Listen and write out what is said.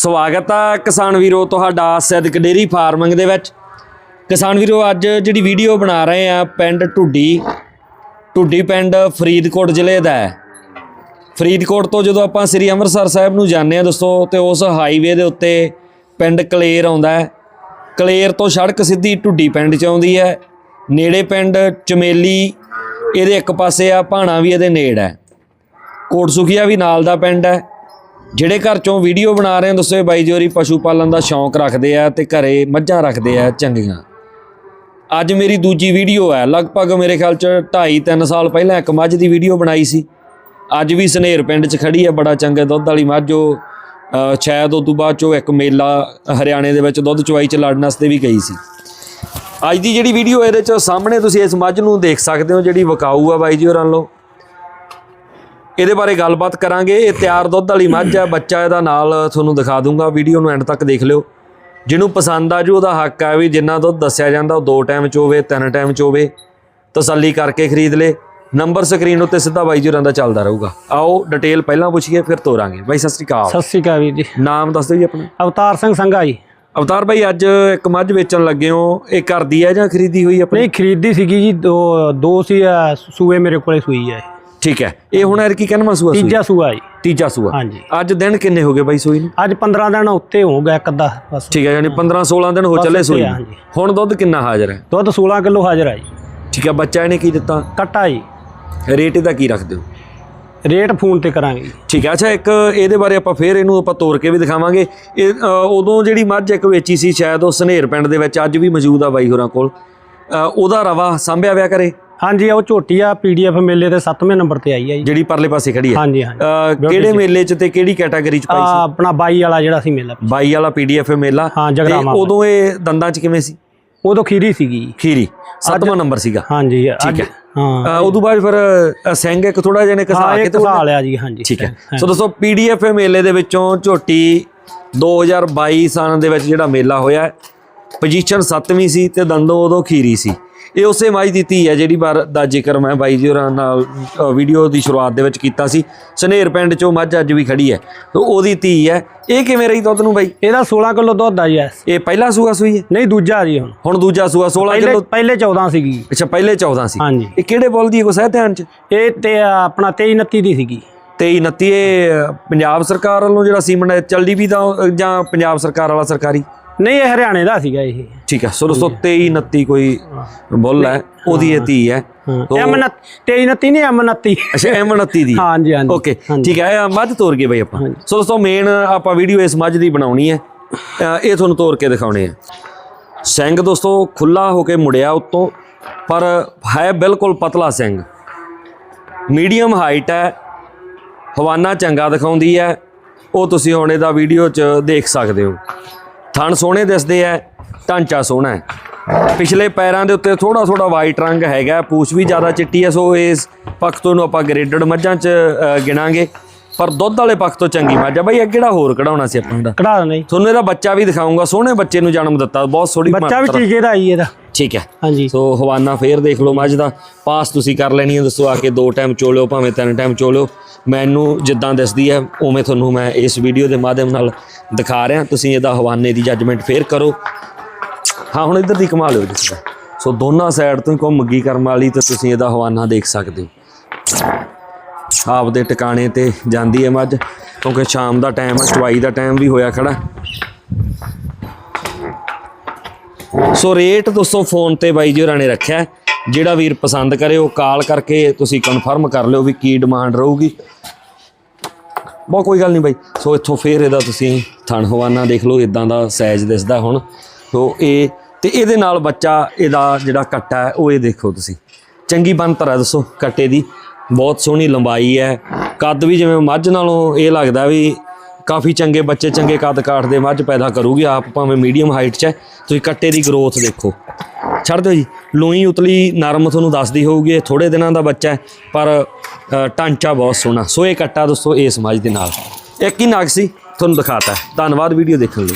ਸਵਾਗਤ ਆ ਕਿਸਾਨ ਵੀਰੋ, ਤੁਹਾਡਾ ਸਿੱਧਕ ਡੇਰੀ ਫਾਰਮਿੰਗ ਦੇ ਵਿੱਚ। ਕਿਸਾਨ ਵੀਰੋ, ਅੱਜ ਜਿਹੜੀ ਵੀਡੀਓ ਬਣਾ ਰਹੇ ਆ, ਪਿੰਡ ਢੁੱਡੀ। ਢੁੱਡੀ ਪਿੰਡ ਫਰੀਦਕੋਟ ਜ਼ਿਲ੍ਹੇ ਦਾ ਹੈ। ਫਰੀਦਕੋਟ ਤੋਂ ਜਦੋਂ ਆਪਾਂ ਸ੍ਰੀ ਅੰਮ੍ਰਿਤਸਰ ਸਾਹਿਬ ਨੂੰ ਜਾਂਦੇ ਆ ਦੋਸਤੋ, ਤੇ ਉਸ ਹਾਈਵੇ ਦੇ ਉੱਤੇ ਪਿੰਡ ਕਲੇਰ ਆਉਂਦਾ ਹੈ। ਕਲੇਰ ਤੋਂ ਸੜਕ ਸਿੱਧੀ ਢੁੱਡੀ ਪਿੰਡ ਚ ਆਉਂਦੀ ਹੈ। ਨੇੜੇ ਪਿੰਡ ਚਮੇਲੀ, ਇਹਦੇ ਇੱਕ ਪਾਸੇ ਆ, ਭਾਣਾ ਵੀ ਇਹਦੇ ਨੇੜ ਹੈ। ਕੋਟਸੁਖੀਆ ਵੀ ਨਾਲ ਦਾ ਪਿੰਡ ਹੈ। ਜਿਹੜੇ ਘਰ ਚੋਂ ਵੀਡੀਓ ਬਣਾ ਰਹੇ ਆ ਦੱਸੋ ਇਹ ਬਾਈ ਜੋਰੀ ਪਸ਼ੂ ਪਾਲਣ ਦਾ ਸ਼ੌਂਕ ਰੱਖਦੇ ਆ ਤੇ ਘਰੇ ਮੱਝਾਂ ਰੱਖਦੇ ਆ ਚੰਗੀਆਂ। ਅੱਜ ਮੇਰੀ ਦੂਜੀ ਵੀਡੀਓ ਹੈ ਲਗਭਗ ਮੇਰੇ ਖਿਆਲ ਚ 2.5 3 ਸਾਲ ਪਹਿਲਾਂ ਇੱਕ ਮੱਝ ਦੀ ਵੀਡੀਓ ਬਣਾਈ ਸੀ। ਅੱਜ ਵੀ ਸਨੇਰ ਪਿੰਡ ਚ ਖੜੀ ਹੈ ਬੜਾ ਚੰਗਾ ਦੁੱਧ ਵਾਲੀ ਮੱਝ, ਉਹ ਸ਼ਾਇਦ ਉਹ ਤੋਂ ਬਾਅਦ ਚੋਂ ਇੱਕ ਮੇਲਾ ਹਰਿਆਣੇ ਦੇ ਵਿੱਚ ਦੁੱਧ ਚਵਾਈ ਚ ਲੜਨ ਵਾਸਤੇ ਵੀ ਗਈ ਸੀ। ਅੱਜ ਦੀ ਜਿਹੜੀ ਵੀਡੀਓ ਇਹਦੇ ਚ ਸਾਹਮਣੇ ਤੁਸੀਂ ਇਸ ਮੱਝ ਨੂੰ ਦੇਖ ਸਕਦੇ ਹੋ, ਜਿਹੜੀ ਵਕਾਊ ਆ ਬਾਈ ਜੀ ਹੋਰਾਂ ਵੱਲੋਂ। ਇਹਦੇ ਬਾਰੇ ਗੱਲਬਾਤ ਕਰਾਂਗੇ। ਇਹ ਤਿਆਰ ਦੁੱਧ ਵਾਲੀ ਮੱਝ ਹੈ। ਬੱਚਾ ਇਹਦਾ ਨਾਲ ਤੁਹਾਨੂੰ ਦਿਖਾ ਦੂੰਗਾ। ਵੀਡੀਓ ਨੂੰ ਐਂਡ ਤੱਕ ਦੇਖ ਲਿਓ। ਜਿਹਨੂੰ ਪਸੰਦ ਆ ਜੂ ਉਹਦਾ ਹੱਕ ਹੈ ਵੀ ਜਿੰਨਾ ਦੁੱਧ ਦੱਸਿਆ ਜਾਂਦਾ ਉਹ ਦੋ ਟਾਈਮ ਚ ਹੋਵੇ ਤਿੰਨ ਟਾਈਮ ਚ ਹੋਵੇ ਤਸੱਲੀ ਕਰਕੇ ਖਰੀਦ ਲੇ। ਨੰਬਰ ਸਕਰੀਨ ਉੱਤੇ ਸਿੱਧਾ ਬਾਈ ਜੀ ਹੋਰਾਂ ਦਾ ਚੱਲਦਾ ਰਹੂਗਾ। ਆਓ ਡਿਟੇਲ ਪਹਿਲਾਂ ਪੁੱਛੀਏ ਫਿਰ ਤੋਰਾਂਗੇ। ਬਾਈ ਸਤਿ ਸ੍ਰੀ ਅਕਾਲ। ਸਤਿ ਸ਼੍ਰੀ ਅਕਾਲ ਵੀਰ ਜੀ। ਨਾਮ ਦੱਸ ਦਿਓ ਜੀ ਆਪਣਾ। ਅਵਤਾਰ ਸਿੰਘ ਸੰਘਾ ਜੀ। ਅਵਤਾਰ ਬਾਈ ਅੱਜ ਇੱਕ ਮੱਝ ਵੇਚਣ ਲੱਗੇ ਹੋ। ਇਹ ਘਰ ਦੀ ਹੈ ਜਾਂ ਖਰੀਦੀ ਹੋਈ ਆਪਣੀ? ਨਹੀਂ ਖਰੀਦੀ ਸੀਗੀ ਜੀ। ਦੋ ਦੋ ਸੀ ਸੂਏ ਮੇਰੇ ਕੋਲੇ ਸੂਈ ਹੈ। ਠੀਕ ਹੈ। ਇਹ ਹੁਣ ਐਰ ਕੀ ਕਹਿਣਾ ਸੂਆ ਸੂਈ? ਤੀਜਾ ਸੂਆ ਜੀ। ਤੀਜਾ ਸੂਆ। ਹਾਂਜੀ। ਅੱਜ ਦਿਨ ਕਿੰਨੇ ਹੋ ਗਏ ਬਾਈ ਸੂਈ ਨੂੰ? ਅੱਜ 15 ਦਿਨ ਉੱਤੇ ਹੋ ਗਿਆ ਇੱਕ ਅੱਧਾ ਬਸ। ਠੀਕ ਹੈ ਯਾਨੀ 15 16 ਦਿਨ ਹੋ ਚੱਲੇ ਸੂਈ। ਹੁਣ ਦੁੱਧ ਕਿੰਨਾ ਹਾਜ਼ਰ ਹੈ? ਦੁੱਧ 16 ਕਿਲੋ ਹਾਜ਼ਰ ਆ ਜੀ। ਠੀਕ ਹੈ ਬੱਚਾ ਇਹਨੇ ਕੀ ਦਿੱਤਾ? ਕੱਟਾ ਜੀ। ਰੇਟ ਇਹਦਾ ਕੀ ਰੱਖਦੇ ਹੋ? ਰੇਟ ਫੋਨ ਤੇ ਕਰਾਂਗੇ। ਠੀਕ ਹੈ ਅੱਛਾ ਇੱਕ ਇਹਦੇ ਬਾਰੇ ਆਪਾਂ ਫੇਰ ਇਹਨੂੰ ਆਪਾਂ ਤੋੜ ਕੇ ਵੀ ਦਿਖਾਵਾਂਗੇ। ਇਹ ਉਦੋਂ ਜਿਹੜੀ ਮੱਝ ਇੱਕ ਵੇਚੀ ਸੀ ਸ਼ਾਇਦ ਉਹ ਸਨੇਰ ਪਿੰਡ ਦੇ ਵਿੱਚ ਅੱਜ ਵੀ ਮੌਜੂਦ ਆ ਬਾਈ ਹੋਰਾਂ ਕੋਲ। ਉਹਦਾ ਰਵਾ ਸੰਭਿਆ ਵਿਆ ਕਰੇ? ਹਾਂਜੀ ਉਹ ਝੋਟੀ ਆ ਪੀਡੀਐਫ ਮੇਲੇ ਤੇ 7ਵੇਂ ਨੰਬਰ ਤੇ ਆਈ ਹੈ ਜੀ। ਜਿਹੜੀ ਪਰਲੇ ਪਾਸੇ ਖੜੀ ਹੈ ਹਾਂਜੀ ਹਾਂਜੀ। ਕਿਹੜੇ ਮੇਲੇ 'ਚ ਤੇ ਕਿਹੜੀ ਕੈਟਾਗਰੀ 'ਚ ਪਾਈ ਸੀ? ਆਪਣਾ ਬਾਈ ਵਾਲਾ ਜਿਹੜਾ ਸੀ ਮੇਲਾ 22 ਵਾਲਾ ਪੀਡੀਐਫ ਮੇਲਾ। ਹਾਂ ਤੇ ਉਦੋਂ ਇਹ ਦੰਦਾਂ 'ਚ ਕਿਵੇਂ ਸੀ? ਉਦੋਂ ਖੀਰੀ ਸੀਗੀ। ਖੀਰੀ। ਸੱਤਵਾਂ ਨੰਬਰ ਸੀਗਾ। ਹਾਂਜੀ ਠੀਕ ਹੈ। ਹਾਂ। ਉਦੋਂ ਬਾਅਦ ਫਿਰ ਸਿੰਘ ਇੱਕ ਥੋੜਾ ਜਿਹਾ ਨੇ ਕਸਾ ਕੇ ਤੇ ਸਾਲ ਆ ਜੀ ਹਾਂਜੀ। ਠੀਕ ਹੈ। ਸੋ ਦੋਸਤੋ ਪੀਡੀਐਫ ਮੇਲੇ ਦੇ ਵਿੱਚੋਂ ਝੋਟੀ 2022 ਸਾਲ ਦੇ ਵਿੱਚ ਜਿਹੜਾ ਮੇਲਾ ਹੋਇਆ ਪੋਜੀਸ਼ਨ 7ਵੀਂ ਸੀ ਤੇ ਦੰਦੋਂ ਉਦੋਂ ਖੀਰੀ ਸੀ। ਇਹ ਉਸੇ ਮੱਝ ਦੀ ਧੀ ਹੈ ਜਿਹੜੀ ਵਾਰ ਦਾ ਜ਼ਿਕਰ ਮੈਂ ਬਾਈ ਜੀ ਹੋਰਾਂ ਨਾਲ ਵੀਡੀਓ ਦੀ ਸ਼ੁਰੂਆਤ ਦੇ ਵਿੱਚ ਕੀਤਾ ਸੀ। ਸਨੇਰ ਪਿੰਡ ਚੋਂ ਮੱਝ ਅੱਜ ਵੀ ਖੜੀ ਹੈ। ਤੇ ਉਹਦੀ ਧੀ ਹੈ। ਇਹ ਕਿਵੇਂ ਰਹੀ ਦੁੱਧ ਨੂੰ ਬਾਈ? ਇਹਦਾ 16 ਕਿਲੋ ਦੁੱਧ ਆ ਜੀ। ਇਹ ਪਹਿਲਾ ਸੂਆ ਸੂਈ ਹੈ? ਨਹੀਂ ਦੂਜਾ ਜੀ ਹੁਣ। ਹੁਣ ਦੂਜਾ ਸੂਆ 16 ਪਹਿਲੇ ਕਿਲੋ ਪਹਿਲੇ 14 ਸੀਗੀ। ਅੱਛਾ ਪਹਿਲੇ 14 ਸੀ। ਹਾਂਜੀ। ਇਹ ਕਿਹੜੇ ਬੋਲ ਦੀ ਕੋਈ ਸਹਿ ਧਿਆਨ ਚ? ਇਹ ਤੇ ਆਪਣਾ 23 29 ਦੀ ਸੀਗੀ। 23 29 ਇਹ ਪੰਜਾਬ ਸਰਕਾਰ ਵੱਲੋਂ ਜਿਹੜਾ ਸੀਮਨ ਚੱਲਦੀ ਵੀ ਤਾਂ ਜਾਂ ਪੰਜਾਬ ਸਰਕਾਰ ਵਾਲਾ ਸਰਕਾਰੀ? ਨਹੀਂ ਇਹ ਹਰਿਆਣੇ ਦਾ ਸੀਗਾ ਇਹ। ਠੀਕ ਹੈ ਸੋ ਦੋਸਤੋ 23 29 ਕੋਈ ਬੁੱਲ ਹੈ ਉਹਦੀ ਇਹ ਧੀ ਹੈ। ਐਮ 23 29 ਨਹੀਂ ਐਮ 29 ਅੱਛਾ ਐਮ 29 ਦੀ ਹਾਂਜੀ ਹਾਂਜੀ। ਓਕੇ ਠੀਕ ਹੈ ਮੱਝ ਤੋਰ ਗਏ ਬਈ ਆਪਾਂ। ਸੋ ਦੋਸਤੋ ਮੇਨ ਆਪਾਂ ਵੀਡੀਓ ਇਸ ਮੱਝ ਦੀ ਬਣਾਉਣੀ ਹੈ। ਇਹ ਤੁਹਾਨੂੰ ਤੋਰ ਕੇ ਦਿਖਾਉਣੇ ਆ। ਸਿੰਘ ਦੋਸਤੋ ਖੁੱਲਾ ਹੋ ਕੇ ਮੁੜਿਆ ਉੱਤੋਂ ਪਰ ਹੈ ਬਿਲਕੁਲ ਪਤਲਾ ਸਿੰਘ। ਮੀਡੀਅਮ ਹਾਈਟ ਹੈ। ਹਵਾਨਾ ਚੰਗਾ ਦਿਖਾਉਂਦੀ ਹੈ। ਉਹ ਤੁਸੀਂ ਹੁਣ ਇਹਦਾ ਵੀਡੀਓ 'ਚ ਦੇਖ ਸਕਦੇ ਹੋ। ਥਣ ਸੋਹਣੇ ਦਿਸਦੇ ਆ ਢਾਂਚਾ ਸੋਹਣਾ ਹੈ ਪਿਛਲੇ ਪੈਰਾਂ ਦੇ ਉੱਤੇ ਥੋੜਾ ਥੋੜਾ ਵਾਈਟ ਰੰਗ ਹੈਗਾ ਪੂਛ ਵੀ ਜ਼ਿਆਦਾ ਚਿੱਟੀ ਹੈ ਸੋ ਇਸ ਪੱਖ ਤੋਂ ਨੂੰ ਆਪਾਂ ਗ੍ਰੇਡਡ ਮੱਝਾਂ 'ਚ ਗਿਣਾਂਗੇ। ਪਰ ਦੁੱਧ ਵਾਲੇ ਪੱਖ ਤੋਂ ਚੰਗੀ ਮੱਝ ਆ। ਬਈ ਅੱਗੇ ਜਿਹੜਾ ਹੋਰ ਕਢਾਉਣਾ ਸੀ ਆਪਾਂ ਦਾ ਕਢਾ ਦਿੰਦੇ ਜੀ। ਤੁਹਾਨੂੰ ਇਹਦਾ ਬੱਚਾ ਵੀ ਦਿਖਾਉਂਗਾ ਸੋਹਣੇ ਬੱਚੇ ਨੂੰ ਜਨਮ ਦਿੱਤਾ ਬਹੁਤ ਸੋਹਣੀ ਬੱਚਾ ਵੀ ਟੀਕੇ ਦਾ ਆਈ ਇਹਦਾ। ਠੀਕ ਹੈ। ਹਾਂਜੀ। ਸੋ ਹਵਾਨਾ ਫੇਰ ਦੇਖ ਲਓ ਮੱਝ ਦਾ। ਪਾਸ ਤੁਸੀਂ ਕਰ ਲੈਣੀ ਹੈ ਦੱਸੋ ਆ ਕੇ ਦੋ ਟਾਈਮ ਚੋਲਿਓ ਭਾਵੇਂ ਤਿੰਨ ਟਾਈਮ ਚੋਲਿਓ। ਮੈਨੂੰ ਜਿੱਦਾਂ ਦਿਸਦੀ ਹੈ ਉਵੇਂ ਤੁਹਾਨੂੰ ਮੈਂ ਇਸ ਵੀਡੀਓ ਦੇ ਮਾਧਿਅਮ ਨਾਲ ਦਿਖਾ ਰਿਹਾ। ਤੁਸੀਂ ਇਹਦਾ ਹਵਾਨੇ ਦੀ ਜੱਜਮੈਂਟ ਫੇਰ ਕਰੋ। ਹਾਂ ਹੁਣ ਇੱਧਰ ਦੀ ਕਮਾ ਲਿਓ ਜੀ ਸੋ। ਦੋਨਾਂ ਸਾਈਡ ਤੋਂ ਘੁੰਮ ਗਈ ਕਰਮ ਵਾਲੀ ਤੇ ਤੁਸੀਂ ਇਹਦਾ ਹਵਾਨਾ ਦੇਖ ਸਕਦੇ ਹੋ। ਆਪ ਦੇ ਟਿਕਾਣੇ ਤੇ ਜਾਂਦੀ ਹੈ ਮੱਝ ਕਿਉਂਕਿ ਸ਼ਾਮ ਦਾ ਟਾਈਮ ਹੈ ਚਵਾਈ ਦਾ ਟਾਈਮ ਵੀ ਹੋਇਆ ਖੜਾ। ਸੋ ਰੇਟ ਦੋਸਤੋ ਫੋਨ ਤੇ ਬਾਈ ਜੀ ਹੋਰਾਂ ਨੇ ਰੱਖਿਆ ਜਿਹੜਾ ਵੀਰ ਪਸੰਦ ਕਰੇ ਉਹ ਕਾਲ ਕਰਕੇ ਤੁਸੀਂ ਕਨਫਰਮ ਕਰ ਲਿਓ ਵੀ ਕੀ ਡਿਮਾਂਡ ਰਹੂਗੀ। ਬਹੁਤ ਕੋਈ ਗੱਲ ਨਹੀਂ ਬਾਈ। ਸੋ ਇੱਥੋਂ ਫੇਰ ਇਹਦਾ ਤੁਸੀਂ ਥਣ ਹਵਾਨਾ ਦੇਖ ਲਓ ਇਦਾਂ ਦਾ ਸਾਈਜ਼ ਦਿਸਦਾ ਹੁਣ। ਸੋ ਇਹ ਤੇ ਇਹਦੇ ਨਾਲ ਬੱਚਾ, ਇਹਦਾ ਜਿਹੜਾ ਕੱਟਾ ਹੈ, ਉਹ ਇਹ ਦੇਖੋ ਤੁਸੀਂ। ਚੰਗੀ ਬਣਤਰ ਹੈ ਦੱਸੋ ਕੱਟੇ ਦੀ। ਬਹੁਤ ਸੋਹਣੀ ਲੰਬਾਈ ਹੈ। ਕੱਦ ਵੀ ਜਿਵੇਂ ਮੱਝ ਨਾਲੋਂ ਇਹ ਲੱਗਦਾ ਵੀ ਕਾਫੀ ਚੰਗੇ ਬੱਚੇ ਚੰਗੇ ਕੱਦ ਕਾਠ ਦੇ ਮੱਝ ਪੈਦਾ ਕਰੂਗੀ ਆਪ ਭਾਵੇਂ ਮੀਡੀਅਮ ਹਾਈਟ 'ਚ ਹੈ। ਤੁਸੀਂ ਕੱਟੇ ਦੀ ਗਰੋਥ ਦੇਖੋ। ਛੱਡ ਦਿਓ ਜੀ। ਲੋਈ ਉਤਲੀ ਨਰਮ ਤੁਹਾਨੂੰ ਦੱਸਦੀ ਹੋਊਗੀ ਇਹ ਥੋੜੇ ਦਿਨਾਂ ਦਾ ਬੱਚਾ ਹੈ ਪਰ ਅ, ਢਾਂਚਾ ਬਹੁਤ ਸੋਹਣਾ। ਸੋ ਇਹ ਕੱਟਾ ਦੋਸਤੋ ਇਸ ਮੱਝ ਦੇ ਨਾਲ। ਇੱਕ ਹੀ ਨਾਗ ਸੀ ਤੁਹਾਨੂੰ ਦਿਖਾਤਾ। ਧੰਨਵਾਦ ਵੀਡੀਓ ਦੇਖਣ ਲਈ।